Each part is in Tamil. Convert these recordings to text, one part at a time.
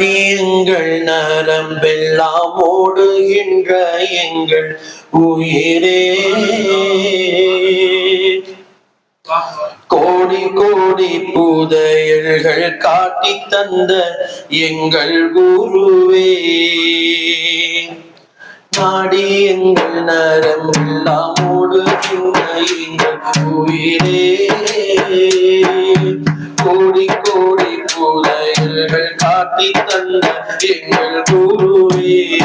எங்கள் நரம்பெல்லாம் ஓடுகின்ற எங்கள் உயிரே. கோடி கோடி புதையல்கள் காட்டி தந்த எங்கள் குருவே. நாடி எங்கள் நரம்பெல்லாம் ஓடுகின்ற எங்கள் உயிரே. தந்த எங்கள் குருவே.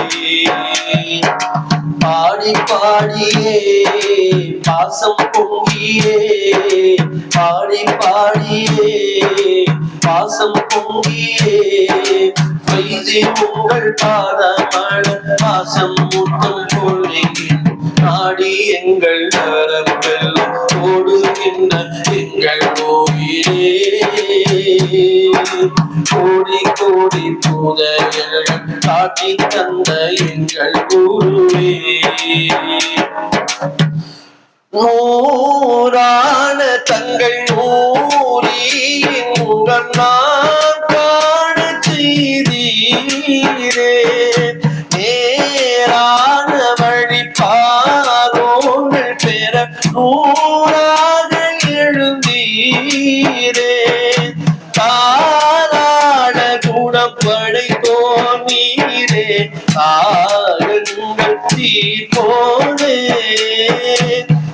பாடி பாடியே பாசம் பொங்கியே. பாடி பாடியே பாசம் பொங்கியே. வைதி உங்கள் பாதமழ பாசம் முத்தம் கொள்ளையின் நாடி எங்கள் நரம்பெல்லாம் ஓடுகின்ற எங்கள் கோயிலே. கோடி கோடி புதையல்கள் காட்டி தந்த எங்கள் குருவே நூறான தங்கள் நூறி எங்கள் நான் காண செய்தீரே. குணப்படைத்தோ நீரே காயங்கள் தீர்ப்போனே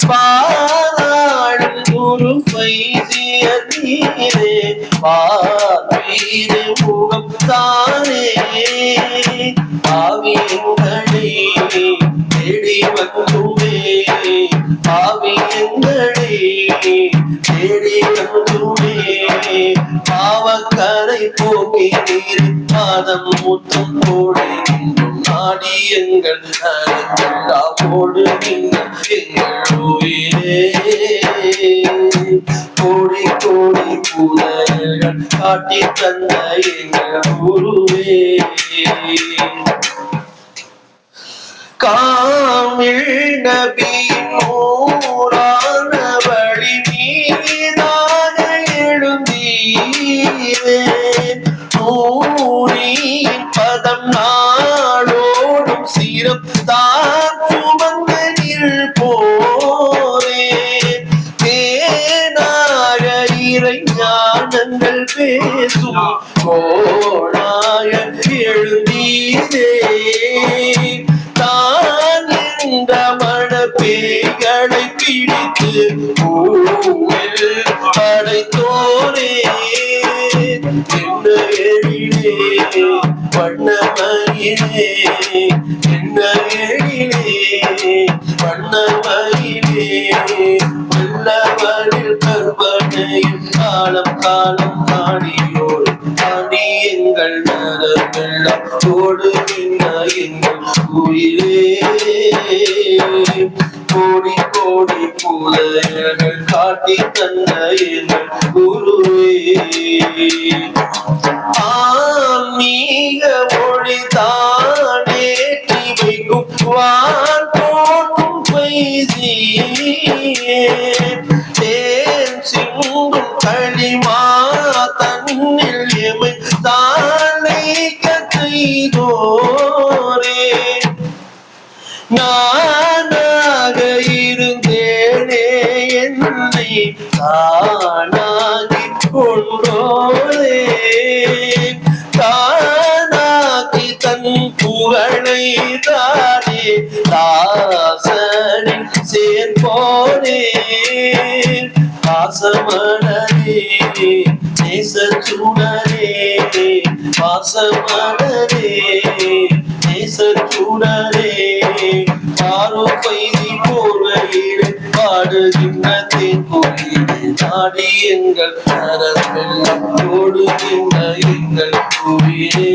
பாராடும் குரு பைசிய நீரே பார்வீரே முகம் தானே பாவியங்களை தேடி வந்துமே பாவியங்களை கரை போக்கி நீர் பாதம் மூத்தம் போடு நாடி எங்கள் நரம்பெல்லாம் ஓடுகின்ற எங்கள் உயிரே. கோடி கோடி புதையல்கள் காட்டி தந்த எங்கள் குருவே காமிழ் நபியின் கோணாய எழுந்தீரே தான் இந்த மணப்பேய்களை பிடித்து பூவில் படைத்தோரே என்ன எழிலே வண்ணமயிலே என்ன எழிலே வண்ணமயிலே வல்லவனில் கற்பனையில் காலம் காலம் காணியோ. தாண்டி எங்கள் நரம்பெல்லாம் ஓடுகின்ற எங்கள் உயிரே. கோடி கோடி புதையல்கள் காட்டி தந்த எங்கள் குருவே. ஆன்மீக மொழி தானேற்றி வைக்கும் வான் போட்டும் பைசியே தானாகி கொண்டோரே தானாகி தன் புகழை தானே தாசனின் சேர்ப்போனே. பாசமணரே நேசச்சுடரே பாசமணரே நேசச்சுடரே. பாரோ பாடுகின்ற தேன்கொடியே நாடி எங்கள் நரம்பெல்லாம் ஓடுகின்ற எங்கள் உயிரே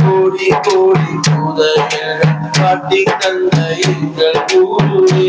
கோடி கோடி புதையல் காட்டி தந்த எங்கள் ஊரே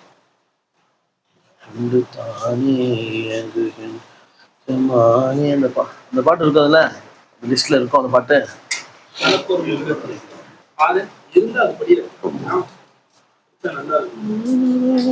கண்டு தானே இயங்குகின்றமானே அந்த பா அந்த பாட்டு இருக்காதுல்ல? லிஸ்ட்ல இருக்கும் அந்த பாட்டு. இருந்தா அது படியில. நல்லா இருக்கும்.